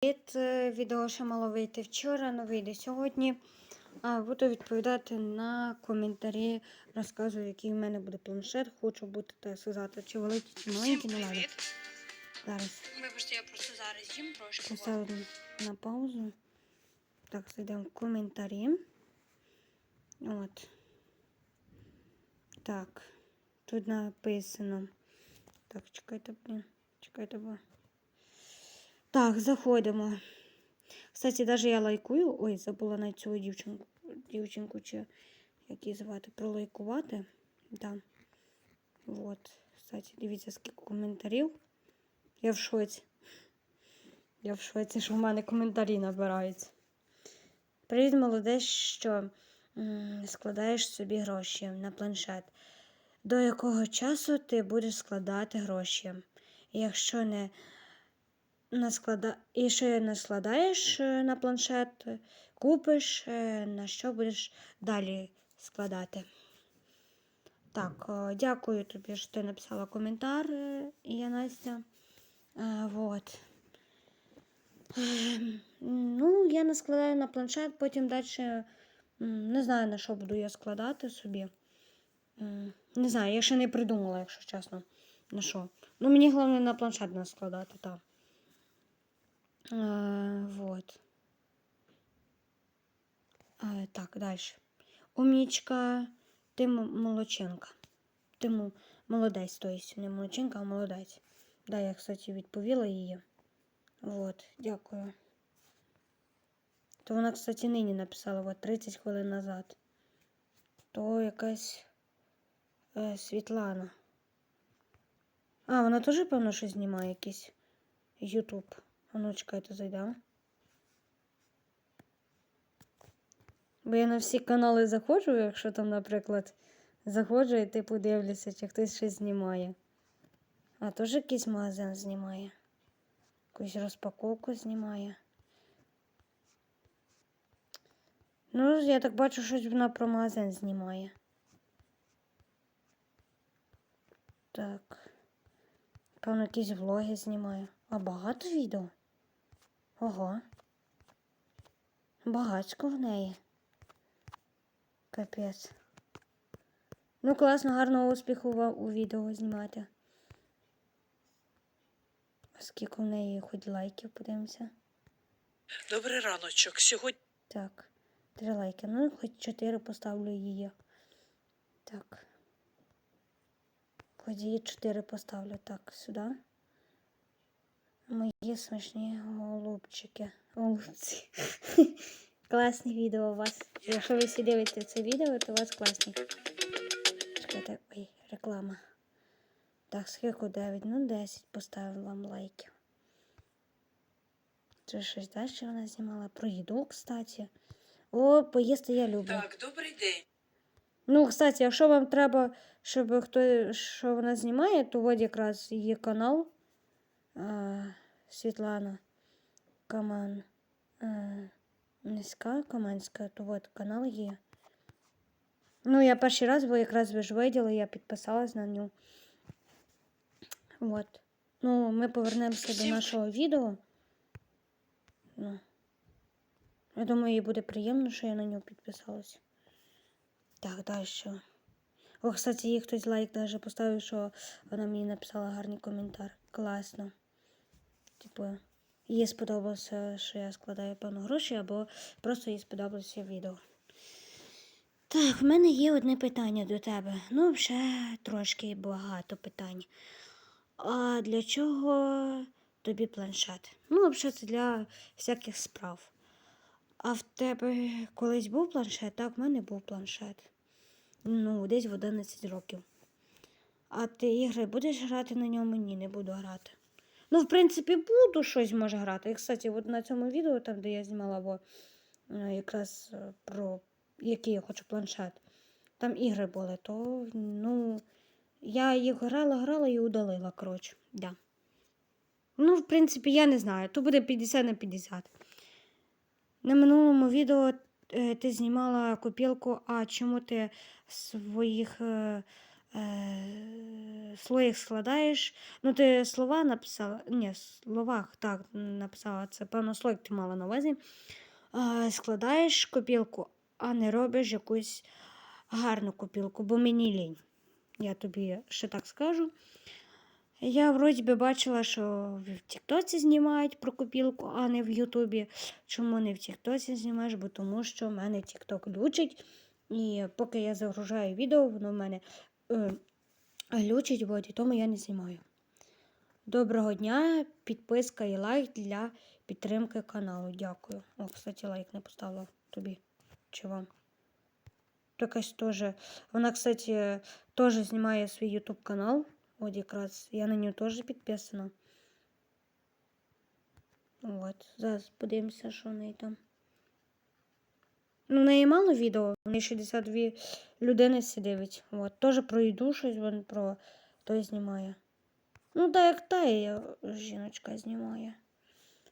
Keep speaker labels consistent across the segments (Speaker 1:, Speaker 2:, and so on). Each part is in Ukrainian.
Speaker 1: Привіт, е, відео ще мало вийти вчора, але вийде сьогодні. А, буду відповідати на коментарі, розказую, який в мене буде планшет. Хочу бути так сказати, чи великий, чи маленький, не надо. Зараз
Speaker 2: Вибачте, я просто зараз їм трошки.
Speaker 1: поставлю на паузу. Так, зайдемо в коментарі. От. Так. Тут написано. Так, чекайте, блін. Чекайте, бо. Так, заходимо. Кстати, даже я лайкую. Ой, забула на цю дівчинку, дівчинку чи як її звати, пролайкувати. Да. Вот. Кстати, дивіться, скільки коментарів. Я в шоці. Я в шоці, що в мене коментарі набираються. Привіт, молодець, що складаєш собі гроші на планшет. До якого часу ти будеш складати гроші? Якщо не насклада... І ще не складаєш е, на планшет, купиш, е, на що будеш далі складати. Так, е, дякую тобі, що ти написала коментар, я Настя. Вот. Ем, Ну, я не складаю на планшет, потім далі не знаю, на що буду я складати собі. Не знаю, я ще не придумала, якщо чесно, на що. Ну, мені головне на планшет не складати, так. Е, вот. Е, так, далі. Умнічка, ти м- молодчинка. Ти молодець, то есть не молодчинка, а молодець. Да, я, кстати, відповіла її. Вот, дякую. То вона, кстати, нині написала вот 30 хвилин назад. То якась е, Світлана. А, вона теж, певно, що знімає якийсь Ютуб. А ну, чекайте, зайдемо. Бо я на всі канали заходжу, якщо там, наприклад, заходжу і типу дивлюся, чи хтось щось знімає. А теж якийсь магазин знімає. Якусь розпаковку знімає. Ну, я так бачу, щось вона про магазин знімає. Так. Певно, якісь влоги знімає. А багато відео? Ого. Багацько в неї. Капець. Ну, класно, гарного успіху вам у відео знімати. Скільки в неї хоч лайків, подивимося.
Speaker 3: Добрий раночок. Сьогодні
Speaker 1: Так, три лайки. Ну, хоч чотири поставлю її. Так. Хоч її чотири поставлю. Так, сюди. Мої смішні голубчики. Голубці. Класні відео у вас. Якщо ви всі дивитеся це відео, то у вас класні. Чекайте, ой, реклама. Так, скільки 9? Ну, 10 поставив вам лайків. Це щось далі вона знімала. Про їду, кстати. О, поїсти я люблю.
Speaker 3: так, добрий день.
Speaker 1: Ну, кстати, якщо вам треба, щоб хто що вона знімає, то от якраз її канал Світлана Каман. Низька Каманська, то от канал є. Ну, я перший раз, бо якраз ви ж виділи, я підписалась на нього. От. Ну, ми повернемося до нашого відео. Ну. Я думаю, їй буде приємно, що я на нього підписалась. Так, далі. О, кстати, їй хтось лайк даже поставив, що вона мені написала гарний коментар. Класно. Типу, їй сподобалося, що я складаю певно гроші, або просто їй сподобалося відео. Так, в мене є одне питання до тебе. Ну, ще трошки багато питань. А для чого тобі планшет? Ну, взагалі, це для всяких справ. А в тебе колись був планшет? Так, в мене був планшет. Ну, десь в 11 років. А ти ігри будеш грати на ньому? Ні, не буду грати. Ну, в принципі, буду щось може грати. І, кстати, от на цьому відео, там, де я знімала бо, е, якраз е, про який я хочу планшет, там ігри були, то ну, я їх грала, грала і удалила, коротше. Да. Ну, в принципі, я не знаю. То буде 50 на 50. На минулому відео е, ти знімала копілку, а чому ти своїх е, Е, складаєш. Ну, ти слова написала. Ні, словах так написала. Це певно слоїк ти мала на увазі. Е, складаєш копілку, а не робиш якусь гарну копілку, бо мені лінь. Я тобі ще так скажу. Я вроді би бачила, що в Тіктоці знімають про копілку, а не в Ютубі. Чому не в Тіктоці знімаєш? Бо тому що в мене Тікток глючить. І поки я загружаю відео, воно в мене е, глючить, от, і тому я не знімаю. Доброго дня, підписка і лайк для підтримки каналу. Дякую. О, кстати, лайк не поставила тобі чи вам. Якась теж. Вона, кстати, теж знімає свій YouTube канал. От якраз я на нього теж підписана. От, зараз подивимося, що в неї там. Ну, в неї мало відео, в неї 62 людини всі дивить. От, теж про їду щось, він про той знімає. Ну, так як та є жіночка знімає.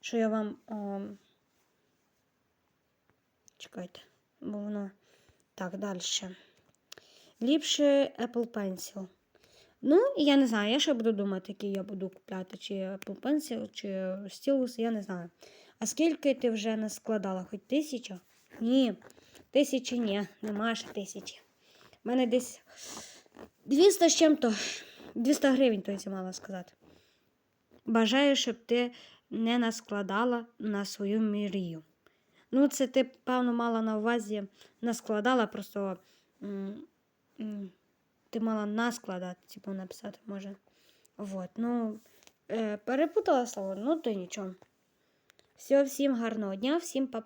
Speaker 1: Що я вам. ем, Чекайте, бо воно. Так, далі. Ліпше Apple Pencil. Ну, я не знаю, я ще буду думати, який я буду купляти, чи Apple Pencil, чи Stylus, я не знаю. А скільки ти вже наскладала? Хоч тисяча? Ні, тисячі ні, нема ще тисячі. У мене десь 200 з чим-то, 200 гривень, то я мала сказати. Бажаю, щоб ти не наскладала на свою мрію. Ну, це ти, певно, мала на увазі наскладала, просто ти мала наскладати, типу, написати, може. Вот, ну, е, перепутала слово, ну то нічого. Все, всім гарного дня, всім па-па.